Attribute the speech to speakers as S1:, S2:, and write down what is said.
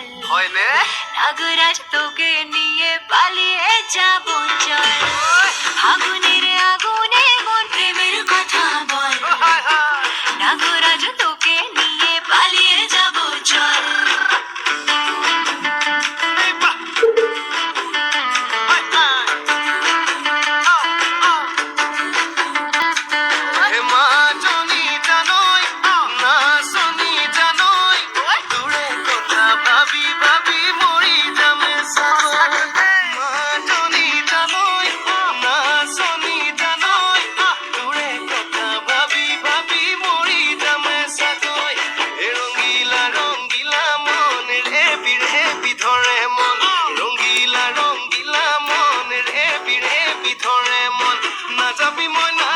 S1: জল
S2: হয় নে।
S1: নাগরাজ তোকে নিয়ে পালিয়ে যাব চল। মন ভিতরে মন নাযাবি মই না